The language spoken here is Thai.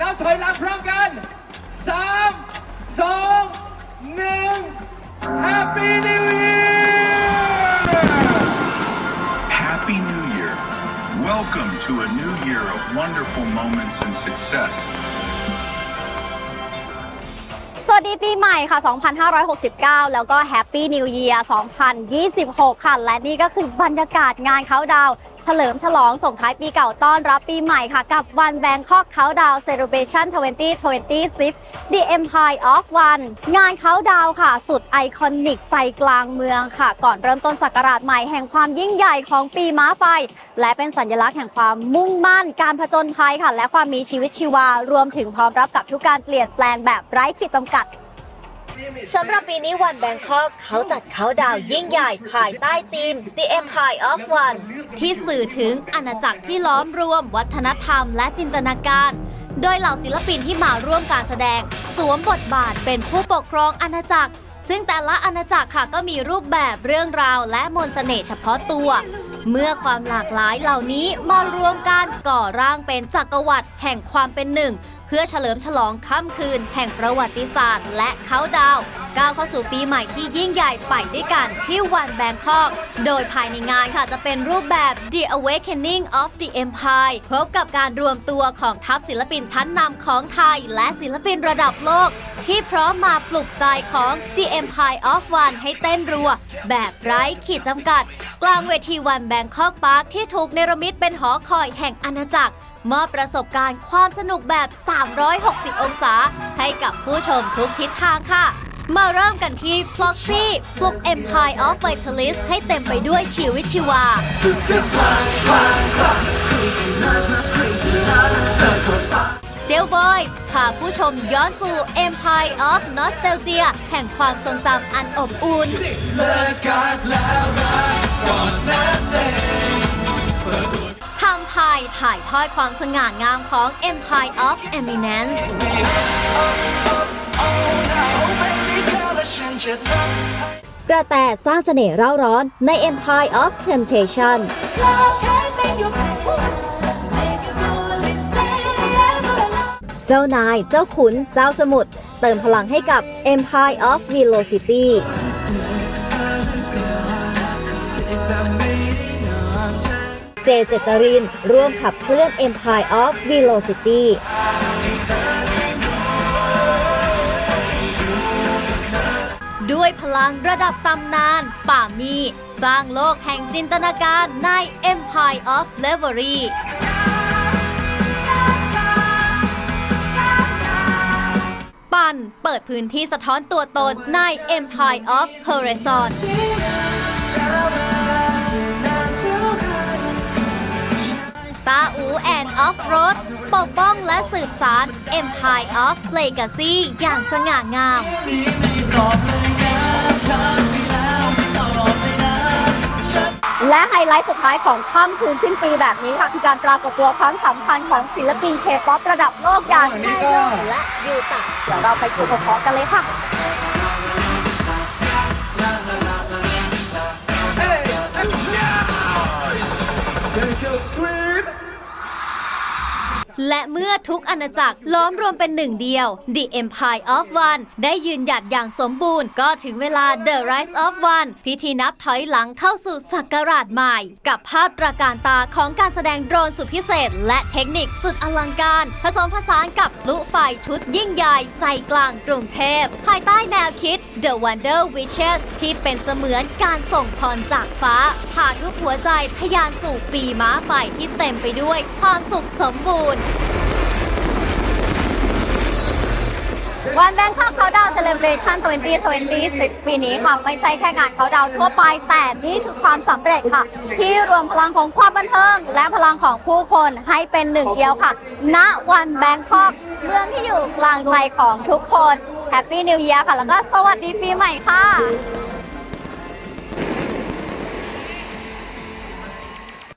นับถอยหลังพร้อมกันสามสองหนึ่ง Happy New Year Happy New Year. Welcome to a new year of wonderful moments and success. วัสดีปีใหม่ค่ะ 2569 แล้วก็ Happy New Year 2026 ค่ะ และนี่ก็คือบรรยากาศงานเขาดาว เฉลิมฉลองส่งท้ายปีเก่าต้อนรับปีใหม่ค่ะ กับวันแบงคอกเขาดาว Celebration 2026 The Empire of One งานเขาดาวค่ะ สุดไอคอนิกใจกลางเมืองค่ะ ก่อนเริ่มต้นศักราชใหม่แห่งความยิ่งใหญ่ของปีม้าไฟและเป็นสัญลักษณ์แห่งความมุ่งมั่น การผจญภัยค่ะ และความมีชีวิตชีวารวมถึงพร้อมรับกับทุกการเปลี่ยนแปลงแบบไร้ขีดจำกัดสำหรับปีนี้วันแบงคอกเขาจัดเขาดาวยิ่งใหญ่ภายใต้ธีม The Empire of One ที่สื่อถึงอาณาจักรที่ล้อมรวม วัฒนธรรมและจินตนาการ โดยเหล่าศิลปินที่มาร่วมการแสดง สวมบทบาทเป็นผู้ปกครองอาณาจักร ซึ่งแต่ละอาณาจักรค่ะก็มีรูปแบบเรื่องราวและมนต์เสน่ห์เฉพาะตัว เมื่อความหลากหลายเหล่านี้มารวมกันก่อร่างเป็นจักรวรรดิแห่งความเป็นหนึ่ง พื่อเฉลิมฉลองค่ำคืน แห่งประวัติศาสตร์ และเขาดาวก้าวเข้าสู่ปีใหม่ที่ยิ่งใหญ่ไปด้วยกันที่วันแบงคอก โดยภายในงานค่ะจะเป็นรูปแบบ The Awakening of the Empire พบกับการรวมตัวของทัพศิลปินชั้นนำของไทย และศิลปินระดับโลก ที่พร้อมมาปลุกใจของ The Empire of One ให้เต้นรัว แบบไร้ขีดจำกัด กลางเวทีวันแบงคอกพาร์คที่ถูกเนรมิตเป็นหอคอยแห่งอาณาจักร มอบประสบการณ์ความสนุกแบบ 360 องศา ให้กับผู้ชมทุกทิศทางค่ะ มาเริ่มกันที่ Ploxy ปลุก Empire of Vitalist ให้เต็มไปด้วยชีวิตชีวา เจลบอยพาผู้ชมย้อนสู่ Empire of Nostalgia แห่งความทรงจำอันอบอุ่นทำ ไทยถ่ายทอดความสง่างามของ Empire of Eminence กระแตสร้างเสน่ห์เร่าร้อนใน Empire of Temptation เจ้านาย เจ้าขุน เจ้าสมุทรเติมพลังให้กับ Empire of Velocity เจเจตริน ร่วมขับเคลื่อน Empire of Velocity ด้วยพลังระดับตำนาน ป่ามี สร้างโลกแห่งจินตนาการใน Empire of l e v e r y ปันเปิดพื้นที่สะท้อนตัวตนใน Empire of Horizon ตาอูแอนออฟโรดปกป้องและสืบสาร Empire of Legacy อย่างสง่างาม และไฮไลท์สุดท้ายของค่ำคืนสิ้นปีแบบนี้ค่ะคือการปรากฏตัวครั้งสำคัญของศิลปินเคป๊อประดับโลกอย่างวันนี้ก็และยูตะเดี๋ยวเราไปชมพร้อมๆกันเลยค่ะ และเมื่อทุกอาณาจักรล้อมรวมเป็นหนึ่งเดียว The Empire of One ได้ยืนหยัดอย่างสมบูรณ์ก็ถึงเวลา The Rise of One พิธีนับถอยหลังเข้าสู่ศักราชใหม่ กับภาพประการตาของการแสดงโดรนสุดพิเศษ และเทคนิคสุดอลังการ ผสมผสานกับลุไฟชุดยิ่งใหญ่ใจกลางกรุงเทพ ภายใต้แนวคิด The Wonder Wishes ที่เป็นเสมือนการส่งพรจากฟ้าพาทุกหัวใจทะยานสู่ปีม้าไฟที่เต็มไปด้วยความสุขสมบูรณ์วันแบงคอกเขาดาวเซเลบรชัน2026 ปีนี้ค่ะไม่ใช่แค่งานเขาดาวทั่วไป แต่นี่คือความสำเร็จค่ะ ที่รวมพลังของความบันเทิง และพลังของผู้คนให้เป็นหนึ่งเดียวค่ะ ณวันแบงคอกเมืองที่อยู่กลางใจของทุกคนแฮปปี้นิว e ย r ค่ะ แล้วก็สวัสดีปีใหม่ค่ะ